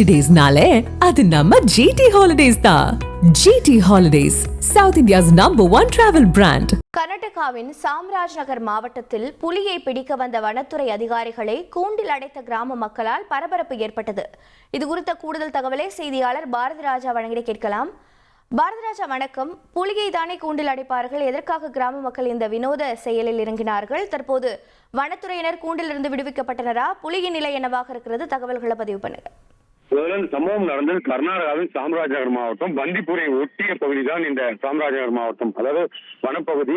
ஹாலிடேஸ்னாலே அது நம்ம ஜிடி ஹாலிடேஸ் தான் GT holidays south India's number one travel brand கர்நாடகாவின் சாம்ராஜ் நகர் மாவட்டத்தில் புலியை பிடிக்க வந்த வனத்துறை அதிகாரிகளை கூண்டில் அடைத்த கிராம மக்களால் பரபரப்பு ஏற்பட்டது. இது குறித்த கூடுதல் தகவலை செய்தியாளர் பாரதி ராஜா வழங்கிட கேட்கலாம். பாரதிராஜா வணக்கம். புலியை தானே கூண்டில் அடைப்பார்கள்? எதற்காக கிராம மக்கள் இந்த வினோத செயலில் இறங்கினார்கள்? தற்போது வனத்துறையினர் கூண்டிலிருந்து விடுவிக்கப்பட்டனரா? புலியின் நிலை என்னவாக இருக்கிறது? தகவல்களை பதிவு பண்ணுங்க. முதல்ல இந்த சம்பவம் நடந்தது கர்நாடகாவின் சாம்ராஜ்நகர் மாவட்டம் பந்திப்பூரை ஒட்டிய பகுதி தான் இந்த சாம்ராஜ்நகர் மாவட்டம். அதாவது வனப்பகுதி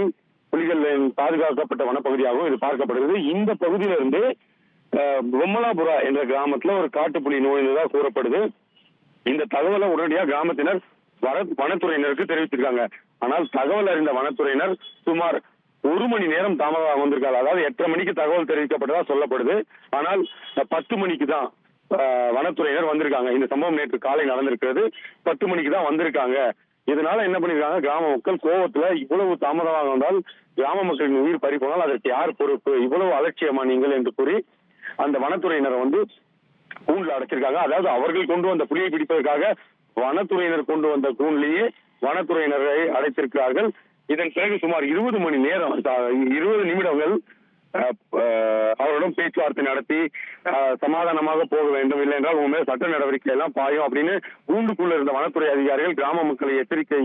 புலிகளின் பாதுகாக்கப்பட்ட வனப்பகுதியாகவும் இது பார்க்கப்படுகிறது. இந்த பகுதியிலிருந்து பொம்மலாபுரா என்ற கிராமத்துல ஒரு காட்டுப்புலி நோய்ந்ததாக கூறப்படுது. இந்த தகவலை உடனடியாக கிராமத்தினர் வர வனத்துறையினருக்கு தெரிவித்திருக்காங்க ஆனால் தகவல் அறிந்த வனத்துறையினர் சுமார் ஒரு மணி நேரம் தாமதமாக வந்திருக்காங்க. அதாவது எட்டரை மணிக்கு தகவல் தெரிவிக்கப்பட்டதா சொல்லப்படுது. ஆனால் பத்து மணிக்கு தான் வனத்துறையினர் வந்திருக்காங்க. இந்த சம்பவம் நேற்று காலை நடந்திருக்கிறது. பத்து மணிக்கு தான் வந்திருக்காங்க. இதனால என்ன பண்ணிருக்காங்க கிராம மக்கள் கோவத்துல இவ்வளவு தாமதமாக வந்தால் கிராம மக்களின் உயிர் பறி போனால் அதற்கு யார் பொறுப்பு? இவ்வளவு அலட்சியமா நீங்கள் என்று கூறி அந்த வனத்துறையினரை வந்து கூண்டில் அடைச்சிருக்காங்க. அதாவது அவர்கள் கொண்டு வந்த புலியை பிடிப்பதற்காக வனத்துறையினர் கொண்டு வந்த கூண்டிலேயே வனத்துறையினரை அடைத்திருக்கிறார்கள். இதன் பிறகு சுமார் இருபது மணி நேரம் இருபது நிமிடங்கள் அவருடன் பேச்சுவார்த்தை நடத்தி சமாதானமாக போக வேண்டும். இல்லை என்றால் உங்க மேல் சட்ட நடவடிக்கை எல்லாம் பாயும் அப்படின்னு கூண்டுக்குள்ள இருந்த வனத்துறை அதிகாரிகள் கிராம மக்களை எச்சரிக்கை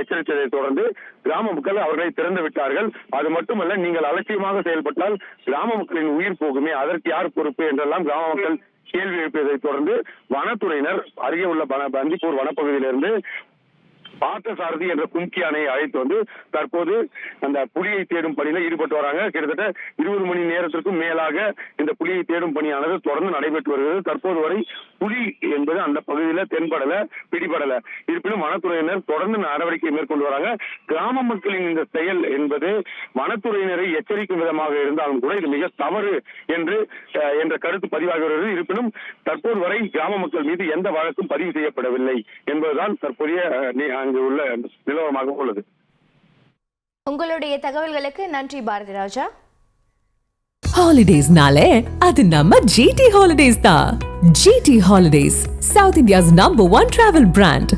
எச்சரித்ததை தொடர்ந்து கிராம மக்கள் அவர்களை திறந்து விட்டார்கள். அது மட்டுமல்ல நீங்கள் அலட்சியமாக செயல்பட்டால் கிராம மக்களின் உயிர் போகுமே அதற்கு யார் பொறுப்பு என்றெல்லாம் கிராம மக்கள் கேள்வி எழுப்பியதை தொடர்ந்து வனத்துறையினர் அருகே உள்ள பந்திப்பூர் வனப்பகுதியிலிருந்து பார்த்தசாரதி என்ற கும்கி அணையை அழைத்து வந்து தற்போது அந்த புலியை தேடும் பணியில ஈடுபட்டு வராங்க. கிட்டத்தட்ட இருபது மணி நேரத்திற்கும் மேலாக இந்த புலியை தேடும் பணியானது தொடர்ந்து நடைபெற்று வருகிறது. தற்போது வரை புலி என்பது அந்த பகுதியில தென்படல பிடிபடல. இருப்பினும் வனத்துறையினர் தொடர்ந்து நடவடிக்கை மேற்கொண்டு வராங்க. கிராம மக்களின் இந்த செயல் என்பது வனத்துறையினரை எச்சரிக்கும் விதமாக இருந்தாலும் கூட இது மிக தவறு என்று என்ற கருத்து பதிவாகி வருகிறது. இருப்பினும் தற்போது வரை கிராம மக்கள் மீது எந்த வழக்கும் பதிவு செய்யப்படவில்லை என்பதுதான் தற்போதைய அங்கு உள்ள நிலவரமாக உள்ளது. உங்களுடைய தகவல்களுக்கு நன்றி பாரதி ராஜா. ஹாலிடேஸ்னாலே அது நம்ம ஜிடி ஹாலிடேஸ் தான். GT holidays south India's number one travel brand